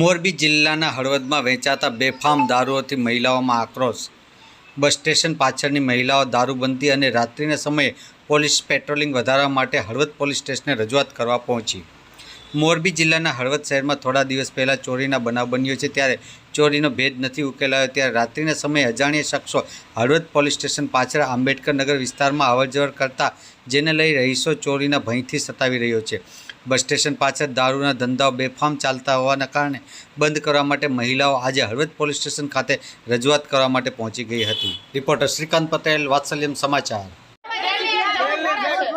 મોરબી જિલ્લાના હળવદમાં વેચાતા બેફામ દારૂઓથી મહિલાઓમાં આક્રોશ. બસ સ્ટેશન પાછળની મહિલાઓ દારૂબંધી અને રાત્રિના સમયે પોલીસ પેટ્રોલિંગ વધારવા માટે હળવદ પોલીસ સ્ટેશને રજૂઆત કરવા પહોંચી. મોરબી જિલ્લાના હળવદ શહેરમાં થોડા દિવસ પહેલાં ચોરીના બનાવ બન્યો છે. ત્યારે ચોરીનો ભેદ નથી ઉકેલાયો. ત્યારે રાત્રિના સમયે અજાણ્યા શખ્સો હળવદ પોલીસ સ્ટેશન પાછળ આંબેડકર નગર વિસ્તારમાં અવરજવર કરતા, જેને લઈ રહીશો ચોરીના ભયથી સતાવી રહ્યો છે. બસ સ્ટેશન પાછળ દારૂના ધંધાઓ બેફામ ચાલતા હોવાના કારણે બંધ કરવા માટે મહિલાઓ આજે હળવદ પોલીસ સ્ટેશન ખાતે રજૂઆત કરવા માટે પહોંચી ગઈ હતી. રિપોર્ટર શ્રીકાંત પટેલ, વાત્સલ્યમ સમાચાર.